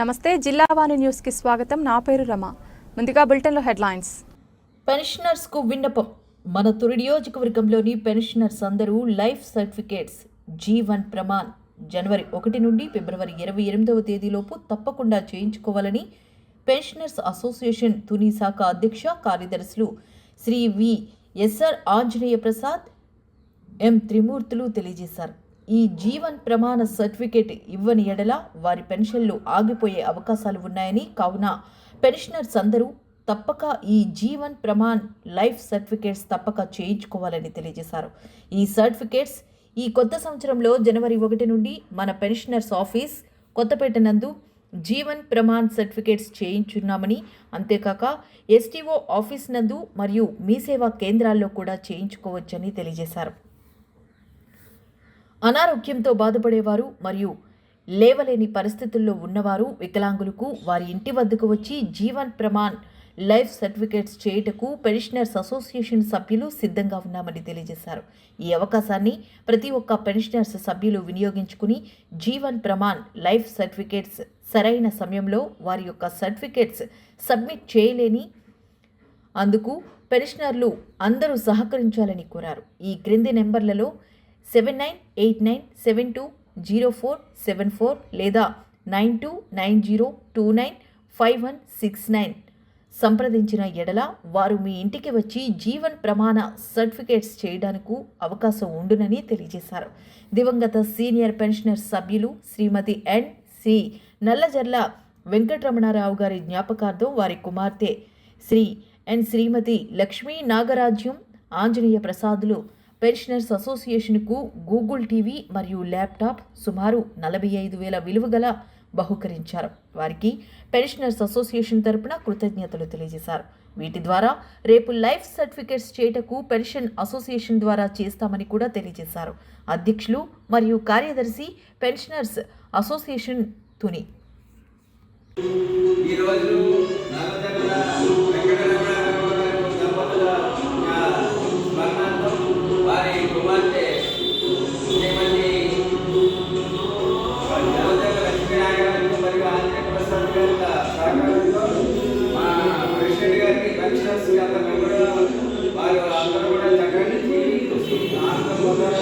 నమస్తే జిల్లావాణి న్యూస్కి స్వాగతం. నా పేరు రమ. ముందుగా బులెటిన్లో హెడ్లైన్స్. పెన్షనర్స్కు విన్నపం. మన తొలి నియోజకవర్గంలోని పెన్షనర్స్ అందరూ లైఫ్ సర్టిఫికేట్స్ జీవన్ ప్రమాణ్. జనవరి ఒకటి నుండి ఫిబ్రవరి ఇరవై ఎనిమిదవ తేదీలోపు తప్పకుండా చేయించుకోవాలని పెన్షనర్స్ అసోసియేషన్ తుని శాఖ అధ్యక్ష కార్యదర్శులు Shri V S R Anjaneya Prasad M Trimurthulu తెలియజేశారు. ఈ జీవన్ ప్రమాణ సర్టిఫికేట్ ఇవ్వని ఎడల వారి పెన్షన్లు ఆగిపోయే అవకాశాలు ఉన్నాయని కావున పెన్షనర్స్ అందరూ తప్పక ఈ జీవన్ ప్రమాణ్ లైఫ్ సర్టిఫికేట్స్ తప్పక చేయించుకోవాలని తెలియజేశారు. ఈ సర్టిఫికేట్స్ ఈ కొత్త సంవత్సరంలో జనవరి ఒకటి నుండి మన పెన్షనర్స్ ఆఫీస్ కొత్తపేట నందు జీవన్ ప్రమాణ్ సర్టిఫికేట్స్ చేయించున్నామని అంతేకాక ఎస్టీఓ ఆఫీస్ నందు మరియు మీ సేవా కేంద్రాల్లో కూడా చేయించుకోవచ్చని తెలియజేశారు. అనారోగ్యంతో బాధపడేవారు మరియు లేవలేని పరిస్థితుల్లో ఉన్నవారు వికలాంగులకు వారి ఇంటి వద్దకు వచ్చి జీవన్ ప్రమాణ్ లైఫ్ సర్టిఫికేట్స్ చేయుటకు పెన్షనర్స్ అసోసియేషన్ సభ్యులు సిద్ధంగా ఉన్నామని తెలియజేశారు. ఈ అవకాశాన్ని ప్రతి ఒక్క పెన్షనర్స్ సభ్యులు వినియోగించుకుని జీవన్ ప్రమాణ్ లైఫ్ సర్టిఫికేట్స్ సరైన సమయంలో వారి యొక్క సర్టిఫికేట్స్ సబ్మిట్ చేయలేని అందుకు పెన్షనర్లు అందరూ సహకరించాలని కోరారు. ఈ క్రింది నెంబర్లలో seven nine eight nine seven two zero four seven four లేదా nine two nine zero two nine five one six nine. సంప్రదించిన ఎడల వారు మీ ఇంటికి వచ్చి జీవన్ ప్రమాణ సర్టిఫికేట్స్ చేయడానికి అవకాశం ఉండునని తెలియజేశారు. దివంగత సీనియర్ పెన్షనర్ సభ్యులు శ్రీమతి ఎన్ సి నల్లజర్ల వెంకటరమణారావు గారి జ్ఞాపకార్థం వారి కుమార్తె శ్రీ ఎన్ శ్రీమతి లక్ష్మీ నాగరాజ్యం ఆంజనేయ ప్రసాదులు పెన్షనర్స్ అసోసియేషన్కు గూగుల్ టీవీ మరియు ల్యాప్టాప్ సుమారు నలభై ఐదు వేల విలువ గల బహుకరించారు. వారికి పెన్షనర్స్ అసోసియేషన్ తరపున కృతజ్ఞతలు తెలియజేశారు. వీటి ద్వారా రేపు లైఫ్ సర్టిఫికేట్స్ చేయటకు పెన్షన్ అసోసియేషన్ ద్వారా చేస్తామని కూడా తెలియజేశారు. అధ్యక్షులు మరియు కార్యదర్శి పెన్షనర్స్ అసోసియేషన్ తుని. ఈరోజు Gracias.